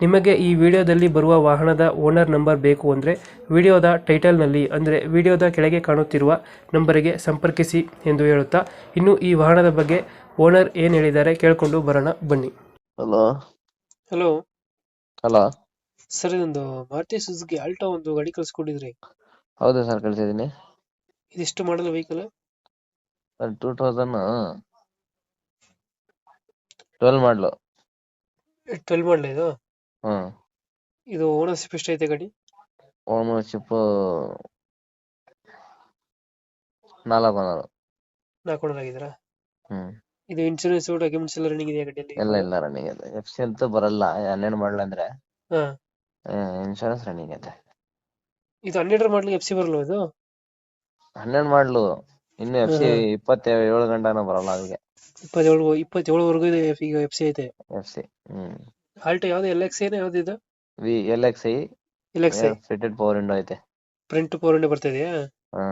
ನಿಮಗೆ ಈ ವಿಡಿಯೋದಲ್ಲಿ ಬರುವ ವಾಹನದ ಓನರ್ ನಂಬರ್ ಬೇಕು ಅಂದರೆ ವಿಡಿಯೋದ ಟೈಟಲ್ನಲ್ಲಿ ಅಂದರೆ ವಿಡಿಯೋದ ಕೆಳಗೆ ಕಾಣುತ್ತಿರುವ ನಂಬರಿಗೆ ಸಂಪರ್ಕಿಸಿ ಎಂದು ಹೇಳುತ್ತಾ ಇನ್ನು ಈ ವಾಹನದ ಬಗ್ಗೆ ಓನರ್ ಏನು ಹೇಳಿದ್ದಾರೆ ಕೇಳಿಕೊಂಡು ಬರೋಣ ಬನ್ನಿ. ಹಲೋ. ಹಲೋ. ಹಲೋ. ಸರ್ ಇದೊಂದು ಮಾರುತಿ ಸುಜುಕಿ ಆಲ್ಟೋ ಒಂದು ಗಾಡಿ ಕಳಿಸ್ಕೊಂಡಿದ್ರಿ. ಹೌದು ಸರ್ ಕಳಿಸಿದ್ದೀನಿ. ಇದಿಷ್ಟು model vehicle two thousand twelve ಮಾಡಲು. ಟ್ವೆಲ್ ಮಾಡಲ ಇದು? ಹ್ಮ್ ಇದು ಓನರ್ಶಿಪ್ ಎಷ್ಟೈತೆ ಗಾಡಿ? ಓನರ್ಶಿಪ್ ನಾಲ್ಕು ಓನರ್. ನಾಲ್ಕು ಓನರ್ ಆಗಿದ್ದೀರಾ? ಹ್ಮ್. ಇದು ಇನ್ಶೂರೆನ್ಸ್ ಡಾಕ್ಯುಮೆಂಟ್ಸ್ ಎಲ್ಲ ರನ್ನಿಂಗ್ ಇದೆಯಾ ಗಾಡಿಯಲ್ಲಿ? ಎಲ್ಲ ಇಲ್ಲ ರನ್ನಿಂಗ್ ಇದೆ. ಎಫ್ ಸಿ ಅಂತೂ ಬರಲ್ಲ ಹನ್ನೆರಡು ಮಾಡಲ್ ಅಂದ್ರೆ. ಹಾ. ಇನ್ಶೂರೆನ್ಸ್ ರನ್ನಿಂಗ್ ಐತೆ ಇದು. ಹನ್ನೆರಡರ ಮಾಡ್ಲಿಕ್ಕೆ ಎಫ್ ಸಿ ಬರಲ್ವ ಇದು? ಹನ್ನೆರಡು ಮಾಡಲು ಇನ್ನು ಎಫ್ ಸಿ. ಇಪ್ಪತ್ತೇಳು ಗಂಟನೂ ಬರಲ್ಲ ಅದಕ್ಕೆ ಇಪ್ಪತ್ತೇಳು ಇಪ್ಪತ್ತೇಳುವರೆಗೂ ಇದೆ ಎಫ್ ಸಿ ಐತೆ. ಎಫ್ ಸಿ ಹ್ಮ್. ಆಲ್ಟೋ ಯಾವ್ದು ಎಲ್ ಎಕ್ಸ್ ಏನ ಯಾವ್ದು ಇದು? V L X I L X I fitted power window ಐತೆ. ಪ್ರಿಂಟ್ ಪವರ್ ವಿಂಡೋ ಬರ್ತಾ ಹಾ.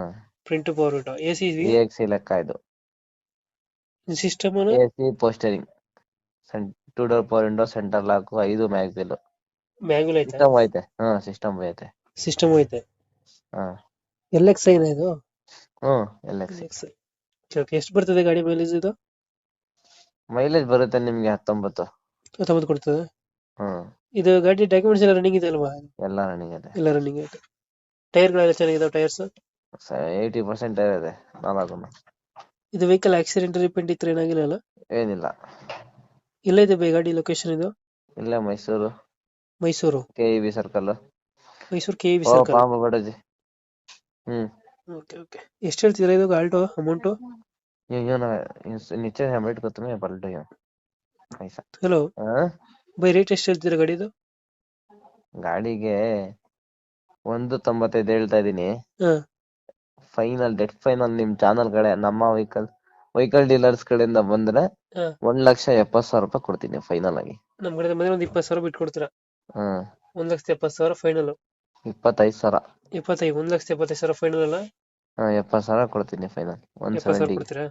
Front power window AC V X I ಲೆಕ್ಕ ಇದು. System A C power steering two door power window centre lock ಐದು ಮ್ಯಾಗ್ಸಿಲ್ ಮ್ಯಾಂಗಲ್ ಐತೆ? System ಐತೆ. ಹಾ ಸಿಸ್ಟಮ್ ಐತೆ. ಸಿಸ್ಟಮ್ ಐತೆ. ಹಾ. ಎಲ್ ಎಕ್ಸ್ ಐನ ಇದು? ಹ್ಮ್ ಎಲ್ ಎಕ್ಸ್ ಎಷ್ಟು ಬರ್ತದೆ ಗಾಡಿ ಮೈಲೇಜ್ ಇದು? ಮೈಲೇಜ್ ಬರುತ್ತೆ ನಿಮ್ಗೆ ಹತ್ತೊಂಬತ್ತು. ಹತ್ತೊಂಬತ್ತು ಕೊಡ್ತದೆ? ಇದು ಗಾಡಿ ಡಾಕ್ಯುಮೆಂಟ್ಸ್ ಎಲ್ಲ ರನ್ನಿಂಗ್ ಇದೆ ಅಲ್ವಾ? ಎಲ್ಲ ರನ್ನಿಂಗ್ ಇದೆ. ಎಲ್ಲ ರನ್ನಿಂಗ್ ಇದೆ. ಟೈರ್ ಗಳೆಲ್ಲ ಚೆನ್ನಾಗಿದಾವೆ ಟೈರ್ಸ್ ಏಯ್ಟಿ ಪರ್ಸೆಂಟ್ ಟೈರ್ ಇದೆ ನಾಲ್ಕು ಇದು ವೆಹಿಕಲ್ ಆಕ್ಸಿಡೆಂಟ್ ರಿಪೆಂಟ್ ಇತ್ತು ಏನಾಗಿಲ್ಲ ಅಲ್ಲ? ಏನಿಲ್ಲ. ಇಲ್ಲ ಇದೆ ಬೇ ಗಾಡಿ ಲೊಕೇಶನ್ ಇದು? ಇಲ್ಲ Mysuru. Mysuru? K E circle Mysuru K E circle ಹ್ಮ್. ಓಕೆ ಓಕೆ ಎಷ್ಟು ಹೇಳ್ತೀರಾ ಇದು ಆಲ್ಟೋ ಅಮೌಂಟು ನಿಚ್ಚೆ ಹೆಮ್ಮೆಟ್ ಗೊತ್ತಮೆ ಪಲ್ಟು ಹಲೋ ಬೈ ರೇಟ್ ಎಷ್ಟು ಹೇಳ್ತೀರಾ ಗಾಡಿದು? ಗಾಡಿಗೆ ಒಂದು ತೊಂಬತ್ತೈದು ಹೇಳ್ತಾ ಇದೀನಿ ಹಾ. ಫೈನಲ್ ಡೆಟ್ ಫೈನಲ್ ನಿಮ್ ಚಾನಲ್ ಕಡೆ ನಮ್ಮ ವೆಹಿಕಲ್ ವೆಹಿಕಲ್ ಡೀಲರ್ಸ್ ಕಡೆಯಿಂದ ಬಂದ್ರೆ ಹಾ. ಒಂದ್ ಲಕ್ಷ ಎಪ್ಪತ್ ಸಾವಿರ ರೂಪಾಯಿ ಕೊಡ್ತೀನಿ ಫೈನಲ್ ಆಗಿ. ನಮ್ ಕಡೆ ಮನೆ ಒಂದು ಇಪ್ಪತ್ತು ಸಾವಿರ ಬಿಟ್ಟು ಕೊಡ್ತೀರಾ ಹ್ಮ್ ಒಂದ್ ಲಕ್ಷದ ಎಪ್ಪತ್ ಸಾವಿರ ಫೈನಲ್ ಇಪ್ಪತ್ತೈದು ಸಾವಿರ. ಇಪ್ಪತ್ತೈದು ಒಂದ್ ಲಕ್ಷದ ಎಪ್ಪತ್ತೈದು ಸಾವಿರ ಫೈನಲ್ ಅಲ್ಲ? ಹಾ ಎಪ್ಪತ್ ಸಾವಿರ ಕೊಡ್ತೀನಿ ಫೈನಲ್ ಒಂದ್ ಎಪ್ಪತ್ತು ಸಾವಿರ ಸೆವೆಂಟಿ ಕೊಡ್ತೀರಾ?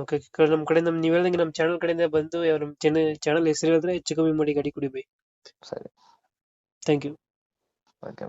ಓಕೆ ನಮ್ಮ ಕಡೆ ನಮ್ಮ ನೀವು ಹೇಳ್ದಂಗೆ ನಮ್ಮ ಚಾನಲ್ ಕಡೆಯಿಂದ ಬಂದು ನಮ್ಮ ನಮ್ ಚಾನಲ್ ಹೆಸರು ಹೇಳಿದ್ರೆ ಹೆಚ್ಚು ಕಮ್ಮಿ ಮಾಡಿ ಗಾಡಿ ಕುಡಿ ಬೈ ಸರಿ ಥ್ಯಾಂಕ್ ಯು ಓಕೆ